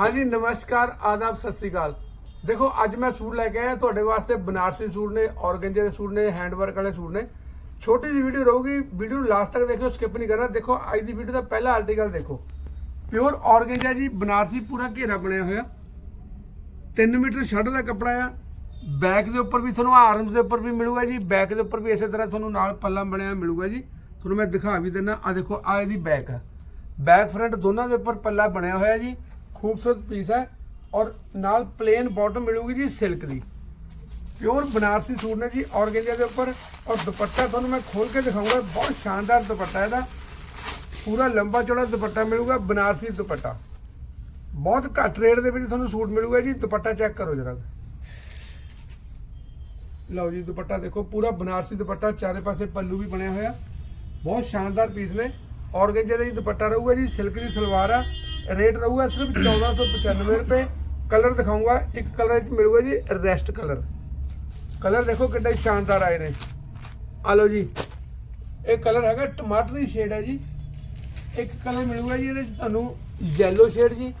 ਹਾਂਜੀ, ਨਮਸਕਾਰ, ਆਦਾਬ, ਸਤਿ ਸ੍ਰੀ ਅਕਾਲ। ਦੇਖੋ, ਅੱਜ ਮੈਂ ਸੂਟ ਲੈ ਕੇ ਆਇਆ, ਤੁਹਾਡੇ ਵਾਸਤੇ ਬਨਾਰਸੀ ਸੂਟ ਨੇ, ਔਰਗੰਜੇ ਦੇ ਸੂਟ ਨੇ ਹੈਂਡ ਵਰਕ ਵਾਲੇ ਸੂਟ ਨੇ। ਛੋਟੀ ਜਿਹੀ ਵੀਡੀਓ ਰਹੂਗੀ ਵੀਡੀਓ ਨੂੰ ਲਾਸਟ ਤੱਕ ਦੇਖਿਓ ਸਕਿਪ ਨਹੀਂ ਕਰਨਾ। ਦੇਖੋ, ਅੱਜ ਦੀ ਵੀਡੀਓ ਦਾ ਪਹਿਲਾ ਆਰਟੀਕਲ ਦੇਖੋ। ਪਿਓਰ ਔਰਗੰਜਾ ਜੀ, ਬਨਾਰਸੀ ਪੂਰਾ ਘੇਰਾ ਬਣਿਆ ਹੋਇਆ। 3 ਮੀਟਰ ਸ਼ਰਟ ਦਾ ਕੱਪੜਾ ਆ। ਬੈਕ ਦੇ ਉੱਪਰ ਵੀ ਤੁਹਾਨੂੰ ਆਰਮਸ ਦੇ ਉੱਪਰ ਵੀ ਮਿਲੂਗਾ ਜੀ। ਬੈਕ ਦੇ ਉੱਪਰ ਵੀ ਇਸੇ ਤਰ੍ਹਾਂ ਤੁਹਾਨੂੰ ਨਾਲ ਪੱਲਾ ਬਣਿਆ ਮਿਲੂਗਾ ਜੀ। ਤੁਹਾਨੂੰ ਮੈਂ ਦਿਖਾ ਵੀ ਦਿੰਦਾ। ਆ ਦੇਖੋ ਆ ਇਹਦੀ ਬੈਕ ਆ। ਬੈਕ ਫਰੰਟ ਦੋਨਾਂ ਦੇ ਉੱਪਰ ਪੱਲਾ ਬਣਿਆ ਹੋਇਆ ਜੀ। ਖੂਬਸੂਰਤ ਪੀਸ ਹੈ ਔਰ ਨਾਲ ਪਲੇਨ ਬਾਟਮ ਮਿਲੂਗੀ ਜੀ ਸਿਲਕ ਦੀ। ਪਿਓਰ ਬਨਾਰਸੀ ਸੂਟ ਨੇ ਜੀ ਔਰਗੇਂਜਾ ਦੇ ਉੱਪਰ ਔਰ ਦੁਪੱਟਾ ਤੁਹਾਨੂੰ ਮੈਂ ਖੋਲ ਕੇ ਦਿਖਾਊਂਗਾ, ਬਹੁਤ ਸ਼ਾਨਦਾਰ ਦੁਪੱਟਾ ਇਹਦਾ। ਪੂਰਾ ਲੰਬਾ ਚੌੜਾ ਦੁਪੱਟਾ ਮਿਲੂਗਾ, ਬਨਾਰਸੀ ਦੁਪੱਟਾ। ਬਹੁਤ ਘੱਟ ਰੇਟ ਦੇ ਵਿੱਚ ਤੁਹਾਨੂੰ ਸੂਟ ਮਿਲੂਗਾ ਜੀ, ਦੁਪੱਟਾ ਚੈੱਕ ਕਰੋ ਜਰਾ। ਲਓ ਜੀ ਦੁਪੱਟਾ ਦੇਖੋ, ਪੂਰਾ ਬਨਾਰਸੀ ਦੁਪੱਟਾ, ਚਾਰੇ ਪਾਸੇ ਪੱਲੂ ਵੀ ਬਣਿਆ ਹੋਇਆ। ਬਹੁਤ ਸ਼ਾਨਦਾਰ ਪੀਸ ਨੇ। ਔਰਗੇਂਜੇ ਦਾ ਹੀ ਦੁਪੱਟਾ ਰਹੂਗਾ ਜੀ ਸਿਲਕ ਦੀ ਸਲਵਾਰ ਆ। ਰੇਟ ਰਹੂਗਾ ਸਿਰਫ 1495 ਰੁਪਏ। ਕਲਰ ਦਿਖਾਊਂਗਾ ਇੱਕ ਕਲਰ ਵਿੱਚ ਮਿਲੂਗਾ ਜੀ, ਰੈਸਟ ਕਲਰ। ਕਲਰ ਦੇਖੋ ਕਿੰਨੇ ਸ਼ਾਨਦਾਰ ਆਏ ਨੇ। ਆ ਲਓ ਜੀ, ਇਹ ਕਲਰ ਹੈਗਾ ਟਮਾਟਰੀ ਸ਼ੇਡ ਹੈ ਜੀ। ਇੱਕ ਕਲਰ ਮਿਲੂਗਾ ਜੀ, ਇਹਦੇ ਚ ਤੁਹਾਨੂੰ ਯੈਲੋ ਸ਼ੇਡ ਜੀ।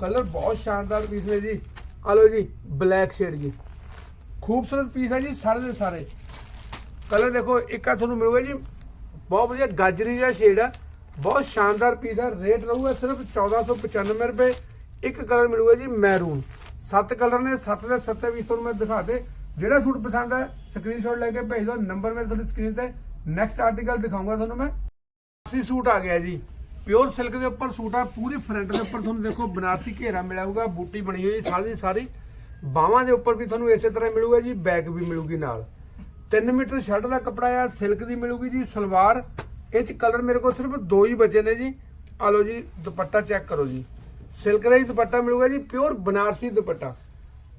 ਕਲਰ ਬਹੁਤ ਸ਼ਾਨਦਾਰ ਪੀਸ ਨੇ ਜੀ। ਆ ਲਓ ਜੀ ਬਲੈਕ ਸ਼ੇਡ ਜੀ। ਖੂਬਸੂਰਤ ਪੀਸ ਹੈ ਜੀ, ਸਾਰੇ ਦੇ ਸਾਰੇ। ਕਲਰ ਦੇਖੋ, ਇੱਕ ਆ ਤੁਹਾਨੂੰ ਮਿਲੂਗਾ ਜੀ, ਬਹੁਤ ਵਧੀਆ ਗਾਜਰੀ ਜਿਹਾ ਸ਼ੇਡ ਆ। ਬਹੁਤ ਸ਼ਾਨਦਾਰ ਪੀਸ ਹੈ ਰੇਟ ਰਹੂਗਾ ਸਿਰਫ 1495 ਰੁਪਏ। ਇੱਕ ਕਲਰ ਮਿਲੂਗਾ ਜੀ ਮੈਰੂਨ ਸੱਤ ਕਲਰ ਨੇ, ਸੱਤ ਦੇ ਸੱਤੇ ਵੀ ਤੁਹਾਨੂੰ ਮੈਂ ਦਿਖਾ ਦੇ। ਜਿਹੜਾ ਸੂਟ ਪਸੰਦ ਹੈ ਸਕਰੀਨਸ਼ਾਟ ਲੈ ਕੇ ਭੇਜ ਦਿਓ ਨੰਬਰ ਮੇਰੇ ਤੁਹਾਡੀ ਸਕਰੀਨ ਤੇ। ਨੈਕਸਟ ਆਰਟੀਕਲ ਦਿਖਾਊਂਗਾ ਤੁਹਾਨੂੰ ਮੈਂ। ਬਨਾਰਸੀ ਸੂਟ ਆ ਗਿਆ ਜੀ। ਪਿਓਰ ਸਿਲਕ ਦੇ ਉੱਪਰ ਸੂਟ ਆ, ਪੂਰੀ ਫਰੰਟ ਦੇ ਉੱਪਰ ਤੁਹਾਨੂੰ ਦੇਖੋ ਬਨਾਰਸੀ ਘੇਰਾ ਮਿਲੂਗਾ ਬੂਟੀ ਬਣੀ ਹੋਈ ਸਾਰੀ ਸਾਰੀ। ਬਾਹਾਂ ਦੇ ਉੱਪਰ ਵੀ ਤੁਹਾਨੂੰ ਇਸੇ ਤਰ੍ਹਾਂ ਮਿਲੂਗਾ ਜੀ ਬੈਕ ਵੀ ਮਿਲੂਗੀ ਨਾਲ। 3 ਮੀਟਰ ਸ਼ਰਟ ਦਾ ਕੱਪੜਾ ਆ ਸਿਲਕ ਦੀ ਮਿਲੂਗੀ ਜੀ, ਸਲਵਾਰ। ਇਹ ਚ ਕਲਰ ਮੇਰੇ ਕੋਲ ਸਿਰਫ ਦੋ ਹੀ ਬਚੇ ਨੇ ਜੀ। ਆ ਲਓ ਜੀ, ਦੁਪੱਟਾ ਚੈੱਕ ਕਰੋ ਜੀ। ਸਿਲਕ ਦਾ ਹੀ ਦੁਪੱਟਾ ਮਿਲੂਗਾ ਜੀ ਪਿਓਰ ਬਨਾਰਸੀ ਦੁਪੱਟਾ।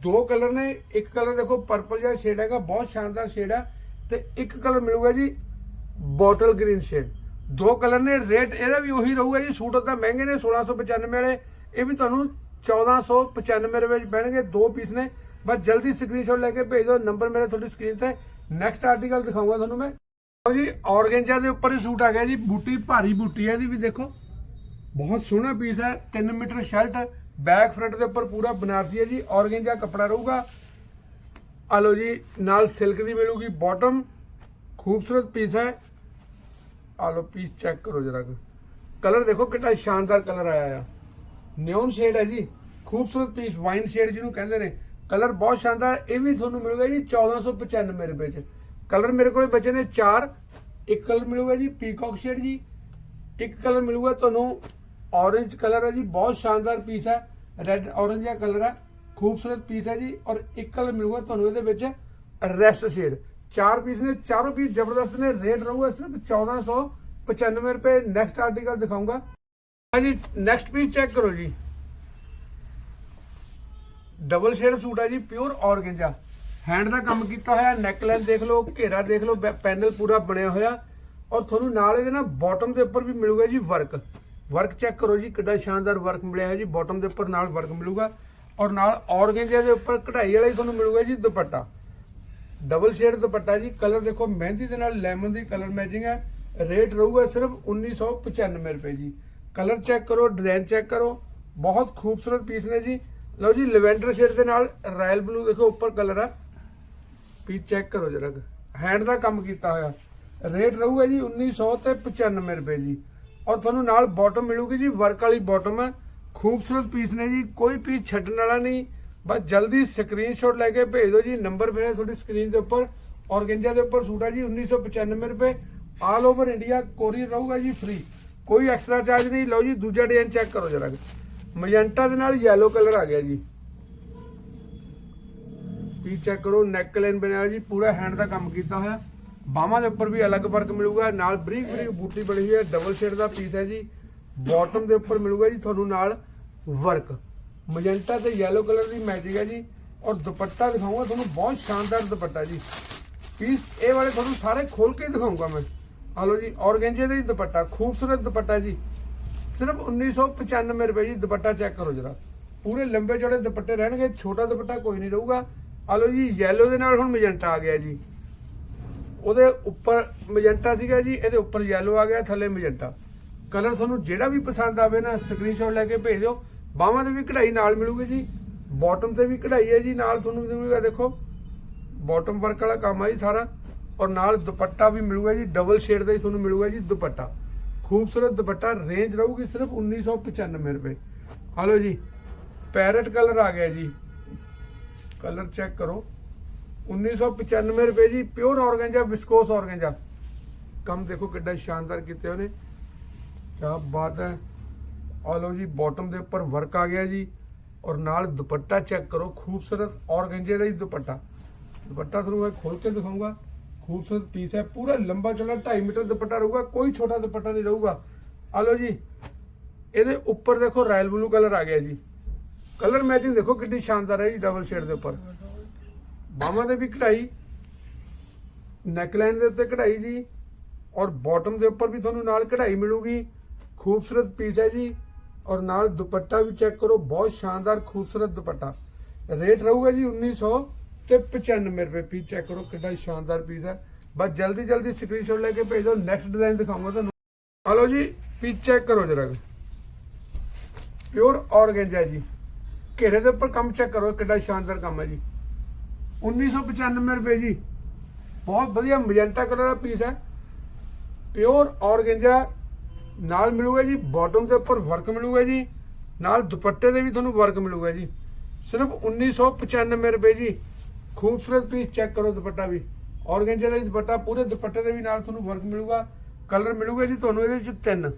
ਦੋ ਕਲਰ ਨੇ, ਇੱਕ ਕਲਰ ਦੇਖੋ ਪਰਪਲ ਜਿਹਾ ਸ਼ੇਡ ਹੈਗਾ, ਬਹੁਤ ਸ਼ਾਨਦਾਰ ਸ਼ੇਡ ਹੈ ਤੇ ਇੱਕ ਕਲਰ ਮਿਲੂਗਾ ਜੀ ਬੋਟਲ ਗ੍ਰੀਨ ਸ਼ੇਡ ਦੋ ਕਲਰ ਨੇ ਰੇਟ ਇਹਦਾ ਵੀ ਉਹੀ ਰਹੂਗਾ ਜੀ, ਸੂਟ ਤਾਂ ਮਹਿੰਗੇ ਨੇ 1695 ਵਾਲੇ। ਇਹ ਵੀ ਤੁਹਾਨੂੰ 1495 ਰੁਪਏ ਵਿੱਚ ਪੈਣਗੇ, ਦੋ ਪੀਸ ਨੇ। ਬਸ ਜਲਦੀ ਸਕਰੀਨਸ਼ਾਟ ਲੈ ਕੇ ਭੇਜ ਦਿਓ ਨੰਬਰ ਮੇਰੇ ਤੁਹਾਡੀ ਸਕਰੀਨ ਤੇ। ਨੈਕਸਟ ਆਰਟੀਕਲ ਦਿਖਾਊਂਗਾ ਤੁਹਾਨੂੰ ਮੈਂ। ਲਓ ਜੀ ਔਰਗੈਂਜਾ ਦੇ ਉੱਪਰ ਹੀ ਸੂਟ ਆ ਗਿਆ ਜੀ, ਬੂਟੀ, ਭਾਰੀ ਬੂਟੀ ਹੈ ਇਹਦੀ ਵੀ ਦੇਖੋ। ਬਹੁਤ ਸੋਹਣਾ ਪੀਸ ਹੈ 3 ਮੀਟਰ ਸ਼ਰਟ ਬੈਕ ਫਰੰਟ ਦੇ ਉੱਪਰ ਪੂਰਾ ਬਨਾਰਸੀ ਹੈ ਜੀ, ਔਰਗੈਂਜਾ ਕੱਪੜਾ ਰਹੂਗਾ। ਆ ਲਓ ਜੀ, ਨਾਲ ਸਿਲਕ ਦੀ ਮਿਲੂਗੀ ਬਾਟਮ ਖੂਬਸੂਰਤ ਪੀਸ ਹੈ। ਆ ਲਓ ਪੀਸ ਚੈੱਕ ਕਰੋ ਜਰਾ ਕਲਰ ਦੇਖੋ ਕਿੰਨਾ ਸ਼ਾਨਦਾਰ ਕਲਰ ਆਇਆ ਆ। ਨਿਓਨ ਸ਼ੇਡ ਹੈ ਜੀ, ਖੂਬਸੂਰਤ ਪੀਸ ਵਾਈਨ ਸ਼ੇਡ ਜਿਹਨੂੰ ਕਹਿੰਦੇ ਨੇ। ਕਲਰ ਬਹੁਤ ਸ਼ਾਨਦਾਰ, ਇਹ ਵੀ ਤੁਹਾਨੂੰ ਮਿਲੂਗਾ ਜੀ 1495 ਰੁਪਏ ਚ। ਕਲਰ ਮੇਰੇ ਕੋਲੇ ਬਚੇ ਨੇ 4 ਇੱਕ ਕਲਰ ਮਿਲੂਗਾ ਜੀ ਪੀਕੌਕ ਸ਼ੇਡ ਜੀ ਇੱਕ ਕਲਰ ਮਿਲੂਗਾ ਤੁਹਾਨੂੰ orange ਕਲਰ ਹੈ ਜੀ ਬਹੁਤ ਸ਼ਾਨਦਾਰ ਪੀਸ ਹੈ ਰੈੱਡ orange ਜਿਹਾ ਕਲਰ ਹੈ ਖੂਬਸੂਰਤ ਪੀਸ ਹੈ ਜੀ ਔਰ ਇੱਕ ਕਲਰ ਮਿਲੂਗਾ ਤੁਹਾਨੂੰ ਇਹਦੇ ਵਿੱਚ ਰੈਸਟ ਸ਼ੇਡ ਚਾਰ ਪੀਸ ਨੇ ਚਾਰੋਂ ਪੀਸ ਜ਼ਬਰਦਸਤ ਨੇ ਰੇਟ ਰਹੂਗਾ ਸਿਰਫ 1495 ਰੁਪਏ ਨੈਕਸਟ ਆਰਟੀਕਲ ਦਿਖਾਊਂਗਾ ਹਾਂਜੀ ਨੈਕਸਟ ਪੀਸ ਚੈੱਕ ਕਰੋ ਜੀ ਡਬਲ ਸ਼ੇਡ ਸੂਟ ਹੈ ਜੀ ਪਿਓਰ ਔਰਗੈਂਜਾ ਹੈਂਡ ਦਾ ਕੰਮ ਕੀਤਾ ਹੋਇਆ ਨੈਕਲਾਈਨ ਦੇਖ ਲਓ, ਘੇਰਾ ਦੇਖ ਲਓ ਪੈਨਲ ਪੂਰਾ ਬਣਿਆ ਹੋਇਆ। ਔਰ ਤੁਹਾਨੂੰ ਨਾਲ ਇਹਦੇ ਨਾਲ ਬਾਟਮ ਦੇ ਉੱਪਰ ਵੀ ਮਿਲੂਗਾ ਜੀ ਵਰਕ ਵਰਕ ਚੈੱਕ ਕਰੋ ਜੀ, ਕਿੱਡਾ ਸ਼ਾਨਦਾਰ ਵਰਕ ਮਿਲਿਆ ਹੈ ਜੀ ਬਾਟਮ ਦੇ ਉੱਪਰ ਨਾਲ ਵਰਕ ਮਿਲੂਗਾ। ਔਰ ਨਾਲ ਔਰਗੈਂਜਾ ਦੇ ਉੱਪਰ ਕਢਾਈ ਵਾਲਾ ਹੀ ਤੁਹਾਨੂੰ ਮਿਲੂਗਾ ਜੀ ਦੁਪੱਟਾ। ਡਬਲ ਸ਼ੇਡ ਦੁਪੱਟਾ ਜੀ ਕਲਰ ਦੇਖੋ, ਮਹਿੰਦੀ ਦੇ ਨਾਲ ਲੈਮਨ ਦੀ ਕਲਰ ਮੈਚਿੰਗ ਹੈ। ਰੇਟ ਰਹੂਗਾ ਸਿਰਫ 1995 ਰੁਪਏ ਜੀ। ਕਲਰ ਚੈੱਕ ਕਰੋ ਡਿਜ਼ਾਈਨ ਚੈੱਕ ਕਰੋ। ਬਹੁਤ ਖੂਬਸੂਰਤ ਪੀਸ ਨੇ ਜੀ। ਲਓ ਜੀ ਲੈਵੈਂਡਰ ਸ਼ੇਡ ਦੇ ਨਾਲ ਰਾਇਲ ਬਲੂ ਦੇਖੋ, ਉੱਪਰ ਕਲਰ ਆ। ਪੀਸ ਚੈੱਕ ਕਰੋ ਜਰਾ ਹੈਂਡ ਦਾ ਕੰਮ ਕੀਤਾ ਹੋਇਆ। ਰੇਟ ਰਹੂਗਾ ਜੀ 1900 ਤੇ 95 ਰੁਪਏ ਜੀ। ਔਰ ਤੁਹਾਨੂੰ ਨਾਲ ਬਾਟਮ ਮਿਲੂਗੀ ਜੀ ਵਰਕ ਵਾਲੀ ਬਾਟਮ ਹੈ। ਖੂਬਸੂਰਤ ਪੀਸ ਨੇ ਜੀ, ਕੋਈ ਪੀਸ ਛੱਡਣ ਵਾਲਾ ਨਹੀਂ। ਬਸ ਜਲਦੀ ਸਕਰੀਨਸ਼ਾਟ ਲੈ ਕੇ ਭੇਜ ਦਿਓ ਜੀ। ਨੰਬਰ ਮੇਰੇ ਤੁਹਾਡੀ ਸਕਰੀਨ ਦੇ ਉੱਪਰ। ਔਰਗੈਂਜਾ ਦੇ ਉੱਪਰ ਸੂਟ ਆ ਜੀ 1995 ਰੁਪਏ। ਆਲ ਓਵਰ ਇੰਡੀਆ ਕੋਰੀਅਰ ਰਹੂਗਾ ਜੀ ਫ੍ਰੀ ਕੋਈ ਐਕਸਟਰਾ ਚਾਰਜ ਨਹੀਂ। ਲਓ ਜੀ, ਦੂਜਾ ਡਿਜ਼ਾਈਨ ਚੈੱਕ ਕਰੋ ਜਰਾ ਮਜੈਂਟਾ ਦੇ ਨਾਲ ਯੈਲੋ ਕਲਰ ਆ ਗਿਆ ਜੀ। ਪੀਸ ਚੈੱਕ ਕਰੋ ਨੈਕ ਲਾਈਨ ਬਣਿਆ ਹੋਇਆ ਜੀ, ਪੂਰਾ ਹੈਂਡ ਦਾ ਕੰਮ ਕੀਤਾ ਹੋਇਆ। ਬਾਹਾਂ ਦੇ ਉੱਪਰ ਵੀ ਅਲੱਗ ਵਰਕ ਮਿਲੂਗਾ, ਨਾਲ ਬਰੀਕ ਬਰੀਕ ਬੂਟੀ ਬਣੀ ਹੋਈ ਹੈ ਡਬਲ ਸ਼ੇਡ ਦਾ ਪੀਸ ਹੈ ਜੀ। ਬਾਟਮ ਦੇ ਉੱਪਰ ਮਿਲੂਗਾ ਜੀ, ਤੁਹਾਨੂੰ ਨਾਲ ਵਰਕ ਮਜੈਂਟਾ ਤੇ ਯੈਲੋ ਕਲਰ ਦੀ ਮੈਚਿੰਗ ਹੈ ਜੀ, ਔਰ ਦੁਪੱਟਾ ਦਿਖਾਊਂਗਾ, ਤੁਹਾਨੂੰ ਬਹੁਤ ਸ਼ਾਨਦਾਰ ਦੁਪੱਟਾ ਜੀ। ਪੀਸ ਇਹ ਵਾਲੇ ਤੁਹਾਨੂੰ ਸਾਰੇ ਖੋਲ ਕੇ ਦਿਖਾਊਂਗਾ ਮੈਂ। ਆ ਲਓ ਜੀ, ਔਰਗੈਂਜੇ ਦਾ ਹੀ ਦੁਪੱਟਾ, ਖੂਬਸੂਰਤ ਦੁਪੱਟਾ ਜੀ। ਸਿਰਫ 1995 ਰੁਪਏ ਜੀ ਦੁਪੱਟਾ ਚੈੱਕ ਕਰੋ ਜਰਾ। ਪੂਰੇ ਲੰਬੇ ਚੌੜੇ ਦੁਪੱਟੇ ਰਹਿਣਗੇ, ਛੋਟਾ ਦੁਪੱਟਾ ਕੋਈ ਨਹੀਂ ਰਹੂਗਾ। ਆ ਲਓ ਜੀ ਯੈਲੋ ਦੇ ਨਾਲ ਹੁਣ ਮਜੈਂਟਾ ਆ ਗਿਆ ਜੀ। ਉਹਦੇ ਉੱਪਰ ਮਜੈਂਟਾ ਸੀਗਾ ਜੀ, ਇਹਦੇ ਉੱਪਰ ਯੈਲੋ ਆ ਗਿਆ, ਥੱਲੇ ਮਜੈਂਟਾ ਕਲਰ ਤੁਹਾਨੂੰ ਜਿਹੜਾ ਵੀ ਪਸੰਦ ਆਵੇ ਨਾ ਸਕਰੀਨਸ਼ਾਟ ਲੈ ਕੇ ਭੇਜ ਦਿਓ। ਬਾਹਾਂ ਤੇ ਵੀ ਕਢਾਈ ਨਾਲ ਮਿਲੂਗੀ ਜੀ ਬਾਟਮ ਤੇ ਵੀ ਕਢਾਈ ਹੈ ਜੀ, ਨਾਲ ਤੁਹਾਨੂੰ ਮਿਲੂਗਾ, ਦੇਖੋ। ਬਾਟਮ ਵਰਕ ਵਾਲਾ ਕੰਮ ਆ ਜੀ ਸਾਰਾ, ਔਰ ਨਾਲ ਦੁਪੱਟਾ ਵੀ ਮਿਲੂਗਾ ਜੀ ਡਬਲ ਸ਼ੇਡ ਦਾ ਹੀ ਤੁਹਾਨੂੰ ਮਿਲੂਗਾ ਜੀ ਦੁਪੱਟਾ। ਖੂਬਸੂਰਤ ਦੁਪੱਟਾ ਰੇਂਜ ਰਹੂਗੀ ਸਿਰਫ 1995 ਰੁਪਏ। ਹਲੋ ਜੀ ਪੈਰਟ ਕਲਰ ਆ ਗਿਆ ਜੀ। ਕਲਰ ਚੈੱਕ ਕਰੋ। 1995 ਰੁਪਏ ਜੀ ਪਿਓਰ ਔਰਗੈਂਜਾ ਵਿਸਕੋਸ ਆਰਗੈਂਜਾ ਕੰਮ ਦੇਖੋ ਕਿੱਡਾ ਸ਼ਾਨਦਾਰ ਕੀਤੇ ਉਹਨੇ। ਕੀ ਬਾਤ ਹੈ। ਆ ਲਓ ਜੀ ਬਾਟਮ ਦੇ ਉੱਪਰ ਵਰਕ ਆ ਗਿਆ ਜੀ। ਔਰ ਨਾਲ ਦੁਪੱਟਾ ਚੈੱਕ ਕਰੋ, ਖੂਬਸੂਰਤ ਆਰਗੈਂਜੇ ਦਾ ਹੀ ਦੁਪੱਟਾ। ਦੁਪੱਟਾ ਤੁਹਾਨੂੰ ਮੈਂ ਖੋਲ ਕੇ ਦਿਖਾਊਂਗਾ ਖੂਬਸੂਰਤ ਪੀਸ ਹੈ, ਪੂਰਾ ਲੰਬਾ ਚੌੜਾ 2.5 ਮੀਟਰ ਦੁਪੱਟਾ ਰਹੂਗਾ, ਕੋਈ ਛੋਟਾ ਦੁਪੱਟਾ ਨਹੀਂ ਰਹੂਗਾ। ਆ ਲਓ ਜੀ, ਇਹਦੇ ਉੱਪਰ ਦੇਖੋ ਰਾਇਲ ਬਲੂ ਕਲਰ ਆ ਗਿਆ ਜੀ। ਕਲਰ ਮੈਚਿੰਗ ਦੇਖੋ ਕਿੰਨੀ ਸ਼ਾਨਦਾਰ ਹੈ ਜੀ ਡਬਲ ਸ਼ੇਡ ਦੇ ਉੱਪਰ। ਬਾਹਾਂ ਦੇ ਵੀ ਕਢਾਈ ਨੈਕਲਾਈਨ ਦੇ ਉੱਤੇ ਕਢਾਈ ਜੀ, ਔਰ ਬਾਟਮ ਦੇ ਉੱਪਰ ਵੀ ਤੁਹਾਨੂੰ ਨਾਲ ਕਢਾਈ ਮਿਲੂਗੀ। ਖੂਬਸੂਰਤ ਪੀਸ ਹੈ ਜੀ, ਔਰ ਨਾਲ ਦੁਪੱਟਾ ਵੀ ਚੈੱਕ ਕਰੋ, ਬਹੁਤ ਸ਼ਾਨਦਾਰ ਖੂਬਸੂਰਤ ਦੁਪੱਟਾ। ਰੇਟ ਰਹੂਗਾ ਜੀ 1900 ਤੇ 95 ਰੁਪਏ ਪੀਸ ਚੈੱਕ ਕਰੋ ਕਿੰਨਾ ਸ਼ਾਨਦਾਰ ਪੀਸ ਹੈ। ਬਸ ਜਲਦੀ ਜਲਦੀ ਸਕਰੀਨਸ਼ਾਟ ਲੈ ਕੇ ਭੇਜ ਦਿਓ ਨੈਕਸਟ ਡਿਜ਼ਾਈਨ ਦਿਖਾਉਂਗਾ ਤੁਹਾਨੂੰ। ਹਲੋ ਜੀ ਪੀਸ ਚੈੱਕ ਕਰੋ ਜਰਾ ਪਿਓਰ ਆਰਗੈਂਜਾ ਜੀ। ਘੇਰੇ ਦੇ ਉੱਪਰ ਕੰਮ ਚੈੱਕ ਕਰੋ ਕਿੰਨਾ ਸ਼ਾਨਦਾਰ ਕੰਮ ਹੈ ਜੀ। 1995 ਰੁਪਏ ਜੀ। ਬਹੁਤ ਵਧੀਆ ਮੈਜੈਂਟਾ ਕਲਰ ਦਾ ਪੀਸ ਹੈ। ਪਿਓਰ ਆਰਗੈਂਜਾ ਨਾਲ ਮਿਲੂਗਾ ਜੀ ਬਾਟਮ ਦੇ ਉੱਪਰ ਵਰਕ ਮਿਲੂਗਾ ਜੀ। ਨਾਲ ਦੁਪੱਟੇ ਦੇ ਵੀ ਤੁਹਾਨੂੰ ਵਰਕ ਮਿਲੂਗਾ ਜੀ। ਸਿਰਫ 1995 ਰੁਪਏ ਜੀ। ਖੂਬਸੂਰਤ ਪੀਸ ਚੈੱਕ ਕਰੋ ਦੁਪੱਟਾ ਵੀ। ਆਰਗੈਂਜਾ ਦਾ ਹੀ ਦੁਪੱਟਾ, ਪੂਰੇ ਦੁਪੱਟੇ ਦੇ ਵੀ ਨਾਲ ਤੁਹਾਨੂੰ ਵਰਕ ਮਿਲੂਗਾ। ਕਲਰ ਮਿਲੂਗਾ ਜੀ ਤੁਹਾਨੂੰ ਇਹਦੇ ਵਿੱਚ ਤਿੰਨ।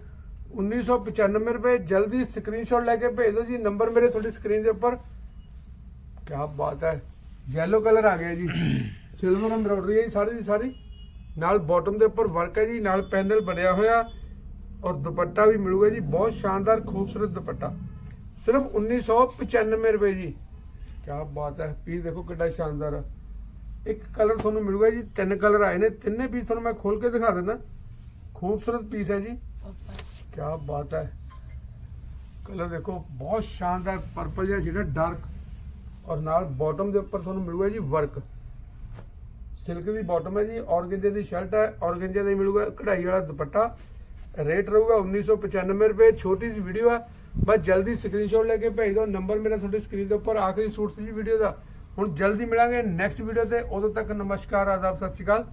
1995 ਰੁਪਏ, ਜਲਦੀ ਸਕਰੀਨਸ਼ਾਟ ਲੈ ਕੇ ਭੇਜ ਦਿਓ ਜੀ ਨੰਬਰ ਮੇਰੇ ਤੁਹਾਡੀ ਸਕਰੀਨ ਦੇ ਉੱਪਰ। ਕੀ ਬਾਤ ਹੈ ਯੈਲੋ ਕਲਰ ਆ ਗਿਆ ਜੀ। ਸਿਲਵਰ ਐਮਬ੍ਰੋਇਡਰੀ ਹੈ ਜੀ ਸਾਰੀ ਦੀ ਸਾਰੀ। ਨਾਲ ਬਾਟਮ ਦੇ ਉੱਪਰ ਵਰਕ ਹੈ ਜੀ, ਨਾਲ ਪੈਨਲ ਬਣਿਆ ਹੋਇਆ। ਔਰ ਦੁਪੱਟਾ ਵੀ ਮਿਲੂਗਾ ਜੀ, ਬਹੁਤ ਸ਼ਾਨਦਾਰ, ਖੂਬਸੂਰਤ ਦੁਪੱਟਾ। ਸਿਰਫ 1995 ਰੁਪਏ ਜੀ। ਕੀ ਬਾਤ ਹੈ, ਪੀਸ ਦੇਖੋ ਕਿੰਨਾ ਸ਼ਾਨਦਾਰ। ਹੈ ਇੱਕ ਕਲਰ ਤੁਹਾਨੂੰ ਮਿਲੂਗਾ ਜੀ, ਤਿੰਨ ਕਲਰ ਆਏ ਨੇ। ਤਿੰਨੇ ਪੀਸ ਤੁਹਾਨੂੰ ਮੈਂ ਖੋਲ ਕੇ ਦਿਖਾ ਦਿੰਦਾ। ਖੂਬਸੂਰਤ ਪੀਸ ਹੈ ਜੀ। ਕੀ ਬਾਤ ਹੈ। ਕਲਰ ਦੇਖੋ, ਬਹੁਤ ਸ਼ਾਨਦਾਰ ਪਰਪਲ ਜਿਹਾ ਜਿਹੜਾ ਡਾਰਕ ਔਰ ਨਾਲ ਬਾਟਮ ਦੇ ਉੱਪਰ ਤੁਹਾਨੂੰ ਮਿਲੂਗਾ ਜੀ ਵਰਕ ਸਿਲਕ ਦੀ ਬਾਟਮ ਹੈ ਜੀ, ਔਰਗੈਂਜੇ ਦੀ ਸ਼ਰਟ ਹੈ, ਔਰਗੈਂਜੇ ਦਾ ਹੀ ਮਿਲੂਗਾ ਕਢਾਈ ਵਾਲਾ ਦੁਪੱਟਾ। ਰੇਟ ਰਹੂਗਾ 1995 ਰੁਪਏ, ਛੋਟੀ ਜਿਹੀ ਵੀਡੀਓ ਆ। ਬਸ ਜਲਦੀ ਸਕਰੀਨਸ਼ਾਟ ਲੈ ਕੇ ਭੇਜ ਦਿਓ ਨੰਬਰ ਮੇਰਾ ਤੁਹਾਡੀ ਸਕਰੀਨ ਦੇ ਉੱਪਰ, ਆਖਰੀ ਸੂਟ ਸੀ ਜੀ ਵੀਡੀਓ ਦਾ। ਹੁਣ ਜਲਦੀ ਮਿਲਾਂਗੇ ਨੈਕਸਟ ਵੀਡੀਓ ਤੇ, ਉਦੋਂ ਤੱਕ ਨਮਸਕਾਰ, ਆਦਾਬ, ਸਤਿ ਸ਼੍ਰੀ ਅਕਾਲ।